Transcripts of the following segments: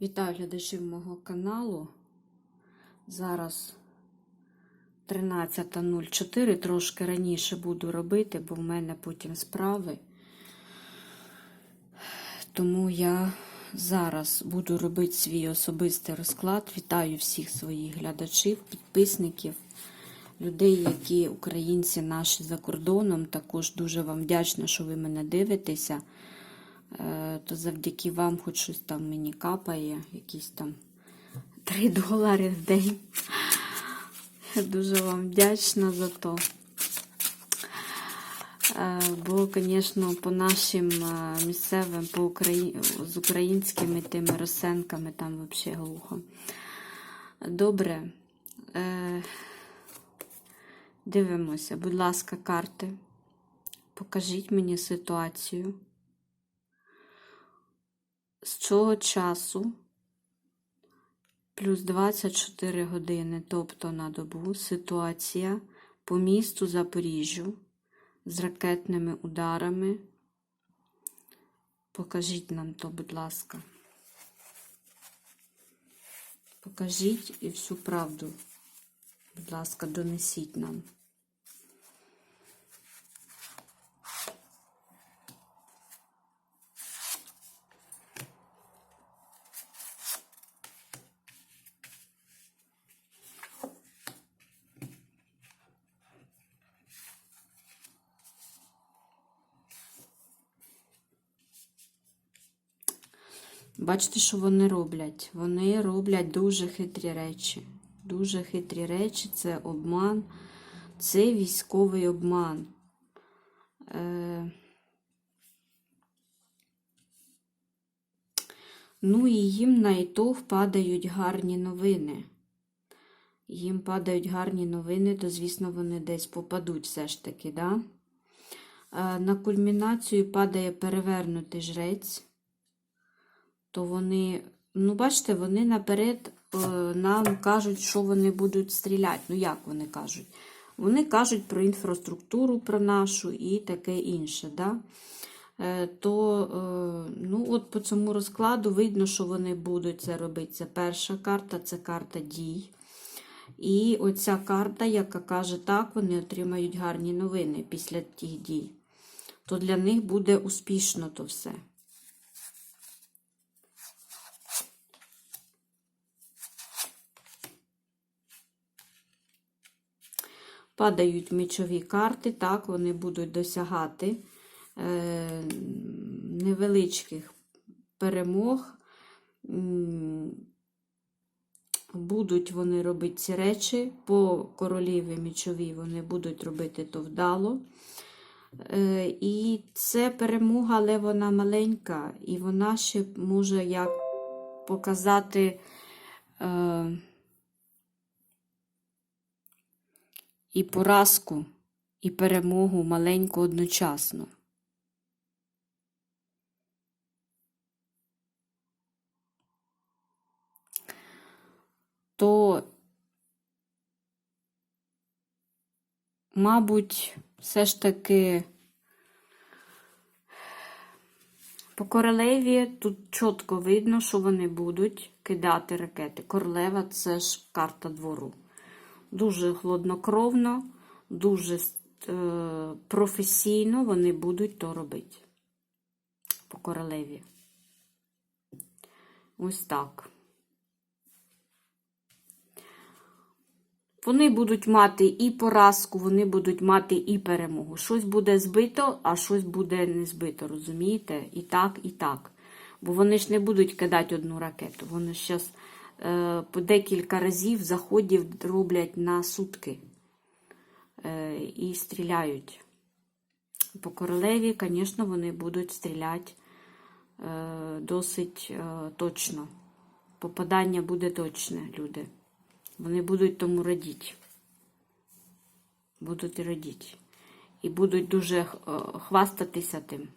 Вітаю глядачів мого каналу. Зараз 13.04, трошки раніше буду робити, бо в мене потім справи. Тому я зараз буду робити свій особистий розклад. Вітаю всіх своїх глядачів, підписників, людей, які українці наші за кордоном. Також дуже вам вдячна, що ви мене дивитеся. Е, то завдяки вам хоч щось там мені капає, якісь там 3 долари в день. Я дуже вам вдячна за то. Е, Бо, звісно, по нашим е, місцевим, по Украї... з українськими тими розсенками там взагалі глухо. Добре. Дивимося, будь ласка, карти. Покажіть мені ситуацію з цього часу плюс 24 години, тобто на добу, ситуація по місту Запоріжжю з ракетними ударами. Покажіть нам то, будь ласка. Покажіть і всю правду, будь ласка, донесіть нам. Бачите, що вони роблять? Вони роблять дуже хитрі речі. Дуже хитрі речі це обман, це військовий обман. Е... Ну і їм на ітог падають гарні новини. Їм падають гарні новини, то, звісно, вони десь попадуть все ж таки, да? Е, На кульмінацію падає перевернутий жрець то вони, ну, бачите, вони наперед е, нам кажуть, що вони будуть стріляти. Ну, як вони кажуть? Вони кажуть про інфраструктуру, про нашу і таке інше. Да? Е, то, е, ну, от по цьому розкладу видно, що вони будуть це робити. Це перша карта, це карта дій. І оця карта, яка каже, так, вони отримають гарні новини після тих дій. То для них буде успішно то все. Падають мічові карти, так, вони будуть досягати е, невеличких перемог. Будуть вони робити ці речі, по короліві мічовій вони будуть робити то вдало. Е, і це перемога, але вона маленька, і вона ще може як показати. Е, і поразку, і перемогу маленьку одночасно. То, мабуть, все ж таки по королеві тут чітко видно, що вони будуть кидати ракети. Королева це ж карта двору дуже хладнокровно, дуже е, професійно вони будуть то робити по королеві. Ось так. Вони будуть мати і поразку, вони будуть мати і перемогу. Щось буде збито, а щось буде не збито, розумієте? І так, і так. Бо вони ж не будуть кидати одну ракету. Вони ж зараз декілька разів заходів роблять на сутки е, і стріляють. По королеві, звісно, вони будуть стріляти е, досить точно. Попадання буде точне, люди. Вони будуть тому радіти. Будуть радіти. І будуть дуже хвастатися тим,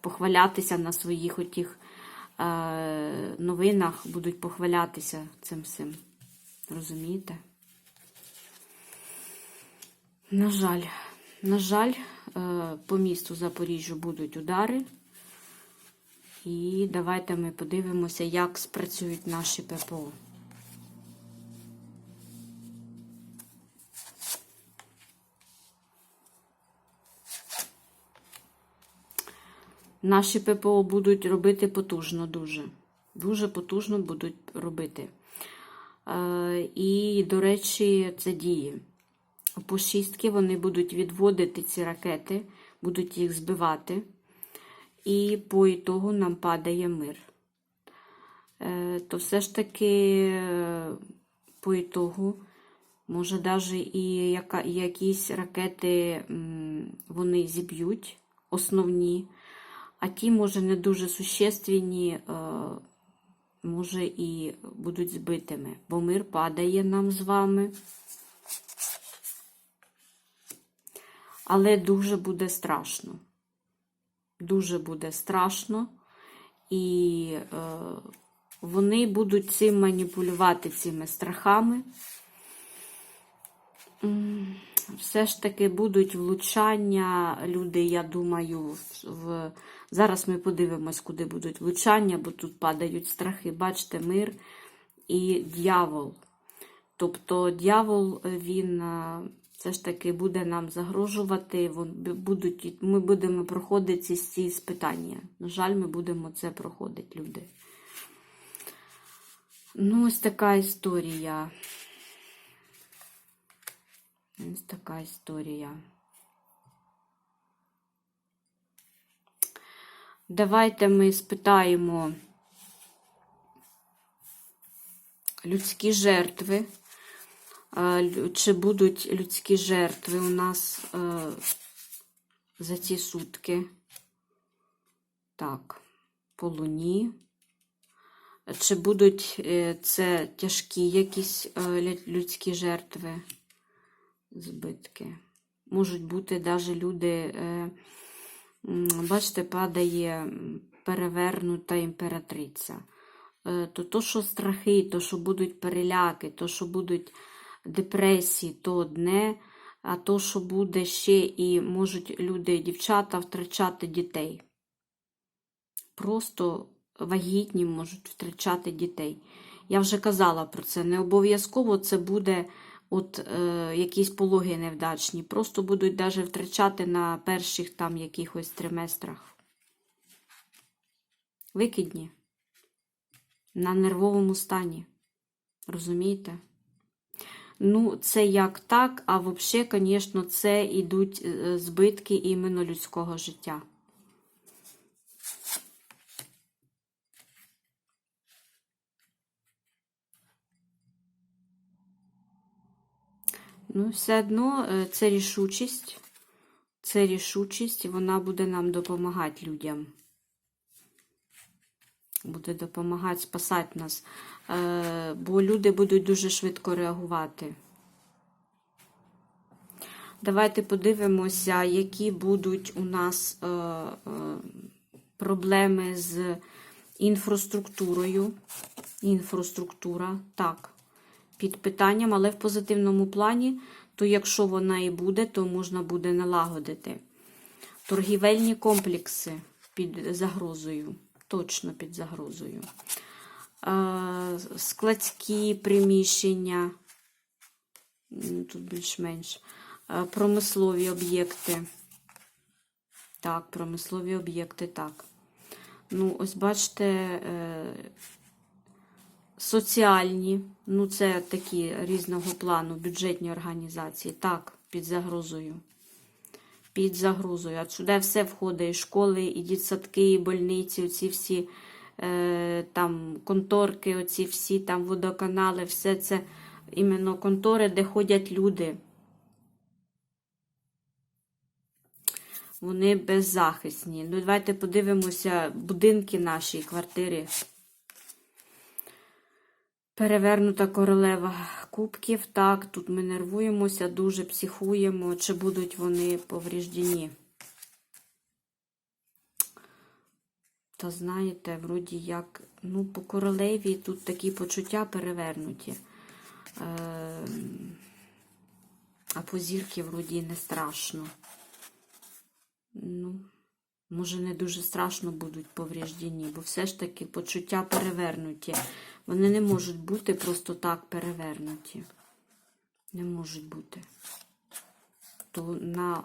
похвалятися на своїх отіх новинах будуть похвалятися цим всім. Розумієте? На жаль, на жаль, е, по місту Запоріжжю будуть удари. І давайте ми подивимося, як спрацюють наші ППО. Наші ППО будуть робити потужно дуже. Дуже потужно будуть робити. Е, і, до речі, це діє. По шістки вони будуть відводити ці ракети, будуть їх збивати. І по ітогу нам падає мир. Е, то все ж таки, е, по ітогу, може, навіть і якісь ракети вони зіб'ють, основні, а ті, може, не дуже существенні, е, може, і будуть збитими, бо мир падає нам з вами. Але дуже буде страшно. Дуже буде страшно. І е, вони будуть цим маніпулювати цими страхами. Все ж таки будуть влучання. Люди, я думаю, в, зараз ми подивимось, куди будуть влучання, бо тут падають страхи. Бачите, мир і дьявол. Тобто дьявол, він е, все ж таки буде нам загрожувати. Будуть, ми будемо проходити ці спитання. На жаль, ми будемо це проходити, люди. Ну, ось така історія. Ось така історія. Давайте ми спитаємо людські жертви. Чи будуть людські жертви у нас е, за ці сутки? Так, по луні. Чи будуть е, це тяжкі якісь е, людські жертви? Збитки. Можуть бути навіть люди, е, бачите, падає перевернута імператриця. Е, То, то, що страхи, то, що будуть переляки, то, що будуть депресії, то одне, а то, що буде ще і можуть люди, дівчата втрачати дітей. Просто вагітні можуть втрачати дітей. Я вже казала про це. Не обов'язково це буде от е, якісь пологи невдачні. Просто будуть навіть втрачати на перших там якихось триместрах. Викидні. На нервовому стані. Розумієте? Ну, це як так, а взагалі, звісно, це йдуть е, збитки іменно людського життя. Ну, все одно е, це рішучість. Це рішучість, вона буде нам допомагати людям. Буде допомагати спасати нас. Е, Бо люди будуть дуже швидко реагувати. Давайте подивимося, які будуть у нас е, проблеми з інфраструктурою. Інфраструктура, так під питанням, але в позитивному плані, то якщо вона і буде, то можна буде налагодити. Торгівельні комплекси під загрозою, точно під загрозою. Е, Складські приміщення, тут більш-менш, Е, промислові об'єкти. Так, промислові об'єкти, так. Ну, ось бачите, е, соціальні, ну це такі різного плану бюджетні організації. Так, під загрозою. Під загрозою. А сюди все входить: і школи, і дітсадки, і больниці, оці всі е, там конторки, оці всі там водоканали, все це іменно контори, де ходять люди. Вони беззахисні. Ну, давайте подивимося будинки наші, квартири. Перевернута королева кубків. Так, тут ми нервуємося, дуже психуємо, чи будуть вони повріждені. Та знаєте, вроді як, ну, по королеві тут такі почуття перевернуті. Е, а по зірки вроді не страшно. Ну, Може, не дуже страшно будуть повреждені, бо все ж таки почуття перевернуті. Вони не можуть бути просто так перевернуті. Не можуть бути. То на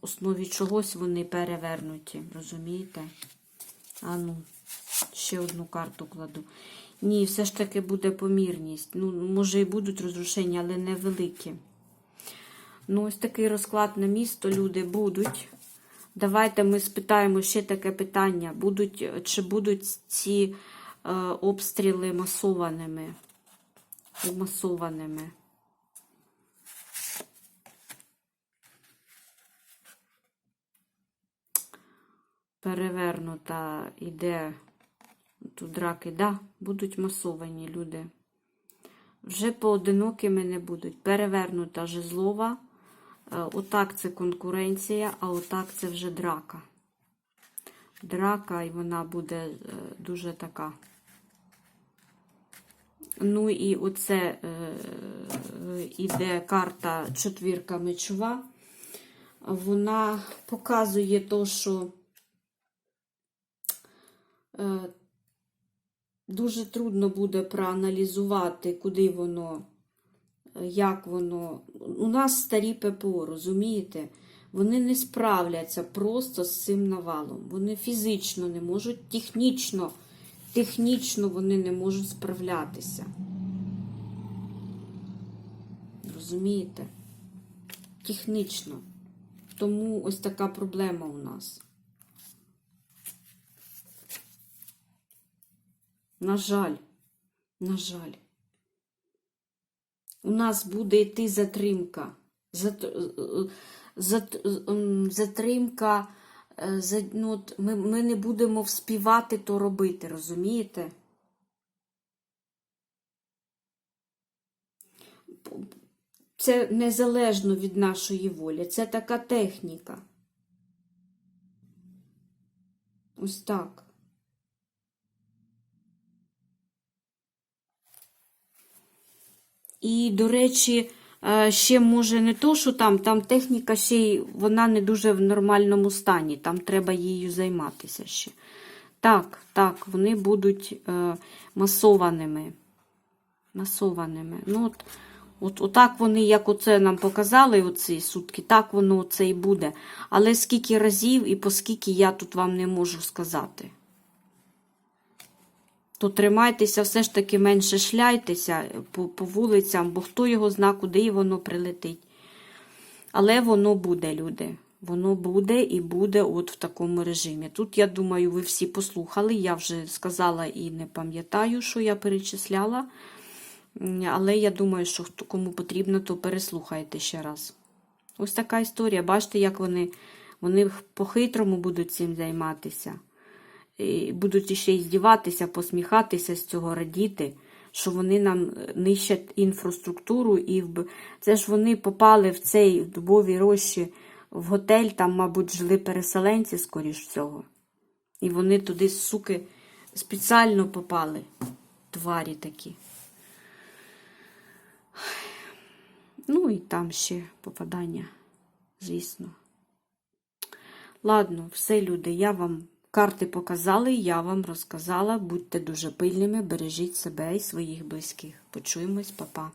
основі чогось вони перевернуті, розумієте? А ну, ще одну карту кладу. Ні, все ж таки буде помірність. Ну, може і будуть розрушення, але невеликі. Ну, ось такий розклад на місто люди будуть. Давайте ми спитаємо ще таке питання. Будуть, чи будуть ці е, обстріли масованими? Масованими. Перевернута іде тут драки, да, будуть масовані люди. Вже поодинокими не будуть. Перевернута жезлова. Е, Отак це конкуренція, а отак це вже драка. Драка, і вона буде е, дуже така. Ну і оце е, іде карта четвірка мечова. Вона показує то, що дуже трудно буде проаналізувати, куди воно як воно. У нас старі ППО, розумієте? Вони не справляться просто з цим навалом. Вони фізично не можуть, технічно, технічно вони не можуть справлятися. Розумієте? Технічно. Тому ось така проблема у нас. На жаль, на жаль у нас буде йти затримка. Зат, зат, затримка, е, ну, от ми, ми не будемо вспівати то робити, розумієте? Це незалежно від нашої волі. Це така техніка. Ось так. І, до речі, е, ще може не то, що там, там техніка ще й вона не дуже в нормальному стані, там треба її займатися ще. Так, так, вони будуть е, масованими. Масованими. Ну, от, от, Отак вони, як оце нам показали, оці сутки, так воно оце і буде. Але скільки разів і по скільки я тут вам не можу сказати то тримайтеся, все ж таки менше шляйтеся по, по вулицям, бо хто його зна, куди воно прилетить. Але воно буде, люди. Воно буде і буде от в такому режимі. Тут, я думаю, ви всі послухали. Я вже сказала і не пам'ятаю, що я перечисляла. Але я думаю, що кому потрібно, то переслухайте ще раз. Ось така історія. Бачите, як вони, вони по-хитрому будуть цим займатися і будуть ще й здіватися, посміхатися з цього радіти, що вони нам нищать інфраструктуру, і це ж вони попали в цей в дубовій рощі в готель, там, мабуть, жили переселенці, скоріш всього. І вони туди, суки, спеціально попали, тварі такі. Ну і там ще попадання, звісно. Ладно, все, люди, я вам Карти показали, я вам розказала. Будьте дуже пильними, бережіть себе і своїх близьких. Почуємось, па-па.